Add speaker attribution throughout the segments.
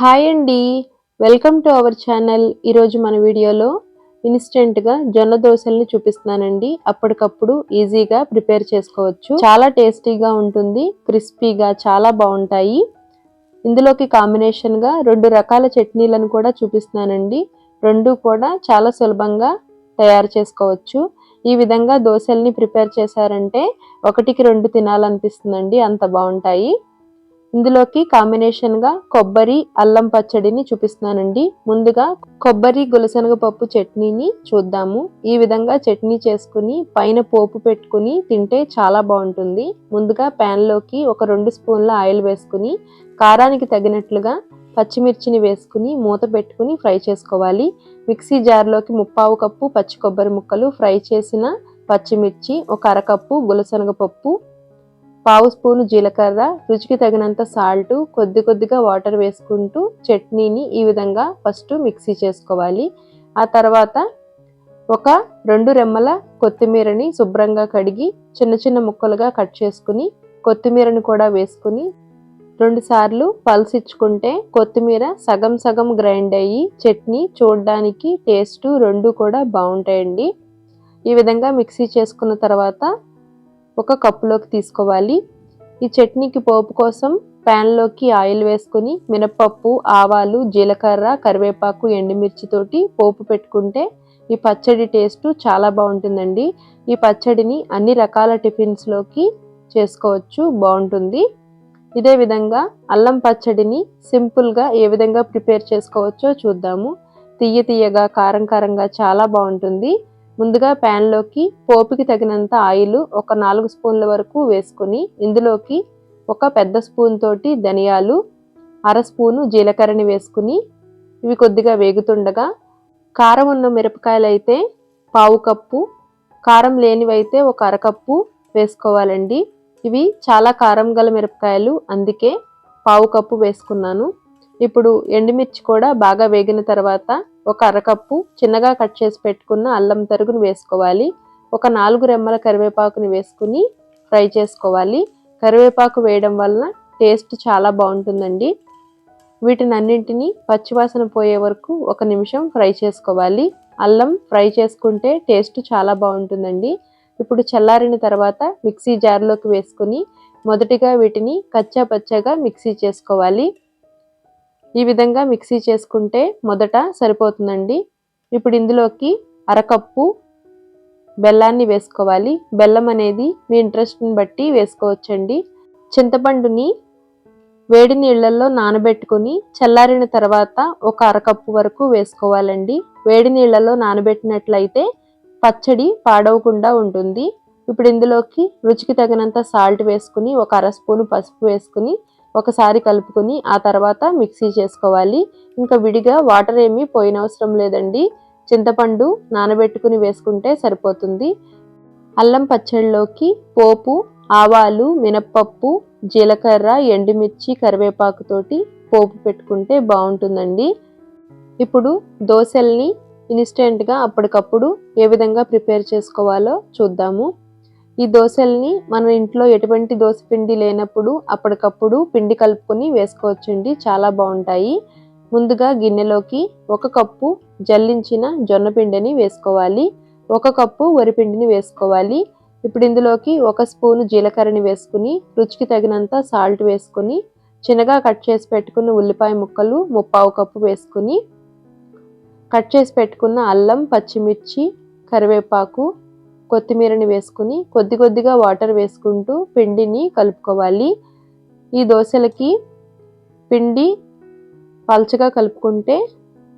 Speaker 1: Hi అండి. Welcome to our channel. ఈరోజు మన వీడియోలో ఇన్స్టెంట్గా జొన్న దోశల్ని చూపిస్తున్నానండి. అప్పటికప్పుడు ఈజీగా ప్రిపేర్ చేసుకోవచ్చు. చాలా టేస్టీగా ఉంటుంది క్రిస్పీగా చాలా బాగుంటాయి. ఇందులోకి కాంబినేషన్గా రెండు రకాల చట్నీలను కూడా చూపిస్తున్నానండి. రెండు కూడా చాలా సులభంగా తయారు చేసుకోవచ్చు. ఈ విధంగా దోశల్ని ప్రిపేర్ చేశారంటే ఒకటికి రెండు తినాలనిపిస్తుందండి అంత బాగుంటాయి. ఇందులోకి కాంబినేషన్గా కొబ్బరి అల్లం పచ్చడిని చూపిస్తున్నానండి. ముందుగా కొబ్బరి గులసనగ పప్పు చట్నీని చూద్దాము. ఈ విధంగా చట్నీ చేసుకుని పైన పోపు పెట్టుకుని తింటే చాలా బాగుంటుంది. ముందుగా ప్యాన్లోకి ఒక రెండు స్పూన్ల ఆయిల్ వేసుకుని కారానికి తగినట్లుగా పచ్చిమిర్చిని వేసుకుని మూత పెట్టుకుని ఫ్రై చేసుకోవాలి. మిక్సీ జార్లోకి ముప్పావు కప్పు పచ్చి కొబ్బరి ముక్కలు ఫ్రై చేసిన పచ్చిమిర్చి ఒక అరకప్పు గులసనగపప్పు పావు స్పూను జీలకర్ర రుచికి తగినంత సాల్ట్ కొద్ది కొద్దిగా వాటర్ వేసుకుంటూ చట్నీని ఈ విధంగా ఫస్ట్ మిక్సీ చేసుకోవాలి. ఆ తర్వాత ఒక రెండు రెమ్మల కొత్తిమీరని శుభ్రంగా కడిగి చిన్న చిన్న ముక్కలుగా కట్ చేసుకుని కొత్తిమీరని కూడా వేసుకుని రెండు సార్లు కొత్తిమీర సగం సగం గ్రైండ్ అయ్యి చట్నీ చూడడానికి టేస్ట్ రెండు కూడా బాగుంటాయండి. ఈ విధంగా మిక్సీ చేసుకున్న తర్వాత ఒక కప్పులోకి తీసుకోవాలి. ఈ చట్నీకి పోపు కోసం ప్యాన్లోకి ఆయిల్ వేసుకొని మినపప్పు ఆవాలు జీలకర్ర కరివేపాకు ఎండుమిర్చితోటి పోపు పెట్టుకుంటే ఈ పచ్చడి టేస్ట్ చాలా బాగుంటుందండి. ఈ పచ్చడిని అన్ని రకాల టిఫిన్స్లోకి చేసుకోవచ్చు బాగుంటుంది. ఇదే విధంగా అల్లం పచ్చడిని సింపుల్గా ఏ విధంగా ప్రిపేర్ చేసుకోవచ్చో చూద్దాము. తీయ తీయగా కారం కారంగా చాలా బాగుంటుంది. ముందుగా ప్యాన్లోకి పోపుకి తగినంత ఆయిల్ ఒక నాలుగు స్పూన్ల వరకు వేసుకుని ఇందులోకి ఒక పెద్ద స్పూన్ తోటి ధనియాలు అర స్పూను జీలకర్రని వేసుకుని ఇవి కొద్దిగా వేగుతుండగా కారం ఉన్న మిరపకాయలు అయితే పావు కప్పు కారం లేనివైతే ఒక అరకప్పు వేసుకోవాలండి. ఇవి చాలా కారం గల మిరపకాయలు అందుకే పావు కప్పు వేసుకున్నాను. ఇప్పుడు ఎండుమిర్చి కూడా బాగా వేగిన తర్వాత ఒక అరకప్పు చిన్నగా కట్ చేసి పెట్టుకున్న అల్లం తరుగును వేసుకోవాలి. ఒక నాలుగు రెమ్మల కరివేపాకుని వేసుకుని ఫ్రై చేసుకోవాలి. కరివేపాకు వేయడం వలన టేస్ట్ చాలా బాగుంటుందండి. వీటిని అన్నింటినీ పచ్చివాసన పోయే వరకు ఒక నిమిషం ఫ్రై చేసుకోవాలి. అల్లం ఫ్రై చేసుకుంటే టేస్ట్ చాలా బాగుంటుందండి. ఇప్పుడు చల్లారిన తర్వాత మిక్సీ జార్లోకి వేసుకుని మొదటిగా వీటిని కచ్చా పచ్చగా మిక్సీ చేసుకోవాలి. ఈ విధంగా మిక్సీ చేసుకుంటే మొదట సరిపోతుందండి. ఇప్పుడు ఇందులోకి అరకప్పు బెల్లాన్ని వేసుకోవాలి. బెల్లం అనేది మీ ఇంట్రెస్ట్ని బట్టి వేసుకోవచ్చండి. చింతపండుని వేడి నీళ్ళల్లో నానబెట్టుకుని చల్లారిన తర్వాత ఒక అరకప్పు వరకు వేసుకోవాలండి. వేడి నీళ్ళలో నానబెట్టినట్లయితే పచ్చడి పాడవకుండా ఉంటుంది. ఇప్పుడు ఇందులోకి రుచికి తగినంత సాల్ట్ వేసుకుని ఒక అర స్పూను పసుపు వేసుకుని ఒకసారి కలుపుకొని ఆ తర్వాత మిక్సీ చేసుకోవాలి. ఇంకా విడిగా వాటర్ ఏమీ పోయినవసరం లేదండి. చింతపండు నానబెట్టుకుని వేసుకుంటే సరిపోతుంది. అల్లం పచ్చడిలోకి పోపు ఆవాలు మినప్పప్పు జీలకర్ర ఎండుమిర్చి కరివేపాకుతోటి పోపు పెట్టుకుంటే బాగుంటుందండి. ఇప్పుడు దోశల్ని ఇన్స్టెంట్గా అప్పటికప్పుడు ఏ విధంగా ప్రిపేర్ చేసుకోవాలో చూద్దాము. ఈ దోశల్ని మన ఇంట్లో ఎటువంటి దోశ పిండి లేనప్పుడు అప్పటికప్పుడు పిండి కలుపుకొని వేసుకోవచ్చండి. చాలా బాగుంటాయి. ముందుగా గిన్నెలోకి ఒక కప్పు జల్లించిన జొన్న పిండిని వేసుకోవాలి. ఒక కప్పు వరిపిండిని వేసుకోవాలి. ఇప్పుడు ఇందులోకి ఒక స్పూను జీలకర్రని వేసుకుని రుచికి తగినంత సాల్ట్ వేసుకుని చిన్నగా కట్ చేసి పెట్టుకున్న ఉల్లిపాయ ముక్కలు ముప్పావు కప్పు వేసుకుని కట్ చేసి పెట్టుకున్న అల్లం పచ్చిమిర్చి కరివేపాకు కొత్తిమీరని వేసుకుని కొద్ది కొద్దిగా వాటర్ వేసుకుంటూ పిండిని కలుపుకోవాలి. ఈ దోశలకి పిండి పల్చగా కలుపుకుంటే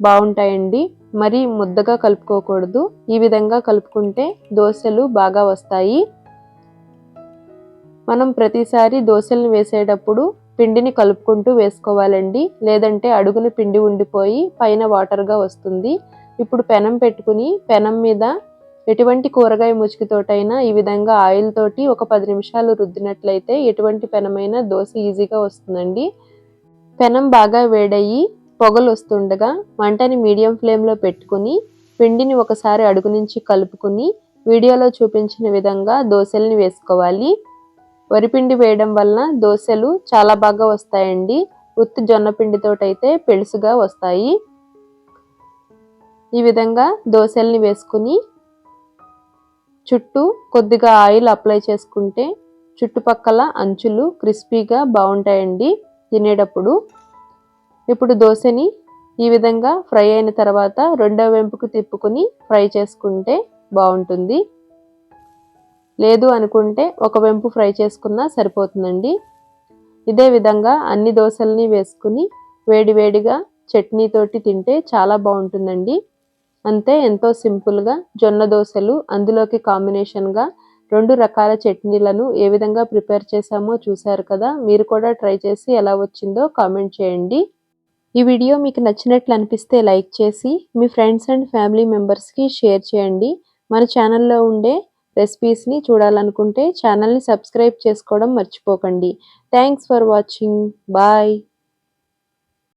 Speaker 1: బాగుంటాయండి. మరి ముద్దగా కలుపుకోకూడదు. ఈ విధంగా కలుపుకుంటే దోశలు బాగా వస్తాయి. మనం ప్రతిసారి దోశలను వేసేటప్పుడు పిండిని కలుపుకుంటూ వేసుకోవాలండి. లేదంటే అడుగున పిండి ఉండిపోయి పైన వాటర్గా వస్తుంది. ఇప్పుడు పెనం పెట్టుకుని పెనం మీద ఎటువంటి కూరగాయ ముచికితోటైనా ఈ విధంగా ఆయిల్ తోటి ఒక పది నిమిషాలు రుద్దినట్లయితే ఎటువంటి పెనమైనా దోశ ఈజీగా వస్తుందండి. పెనం బాగా వేడయ్యి పొగలు వస్తుండగా మంటని మీడియం ఫ్లేమ్లో పెట్టుకుని పిండిని ఒకసారి అడుగు నుంచి కలుపుకుని వీడియోలో చూపించిన విధంగా దోశల్ని వేసుకోవాలి. వరిపిండి వేయడం వలన దోశలు చాలా బాగా వస్తాయండి. ఉత్తి జొన్న పిండితోటైతే పెలుసుగా వస్తాయి. ఈ విధంగా దోశల్ని వేసుకుని చుట్టూ కొద్దిగా ఆయిల్ అప్లై చేసుకుంటే చుట్టుపక్కల అంచులు క్రిస్పీగా బాగుంటాయండి తినేటప్పుడు. ఇప్పుడు దోశని ఈ విధంగా ఫ్రై అయిన తర్వాత రెండో వెంపుకు తిప్పుకుని ఫ్రై చేసుకుంటే బాగుంటుంది. లేదు అనుకుంటే ఒక వెంపు ఫ్రై చేసుకున్నా సరిపోతుందండి. ఇదే విధంగా అన్ని దోశల్ని వేసుకుని వేడివేడిగా చట్నీతోటి తింటే చాలా బాగుంటుందండి. అంతే ఎంతో సింపుల్గా జొన్న దోశలు అందులోకి కాంబినేషన్గా రెండు రకాల చట్నీలను ఏ విధంగా ప్రిపేర్ చేశామో చూశారు కదా మీరు కూడా ట్రై చేసి ఎలా వచ్చిందో కామెంట్ చేయండి. ఈ వీడియో మీకు నచ్చినట్లు అనిపిస్తే లైక్ చేసి మీ ఫ్రెండ్స్ అండ్ ఫ్యామిలీ మెంబర్స్కి షేర్ చేయండి. మన ఛానల్లో ఉండే రెసిపీస్ని చూడాలనుకుంటే ఛానల్ని సబ్స్క్రైబ్ చేసుకోవడం మర్చిపోకండి. Thanks for watching. బాయ్.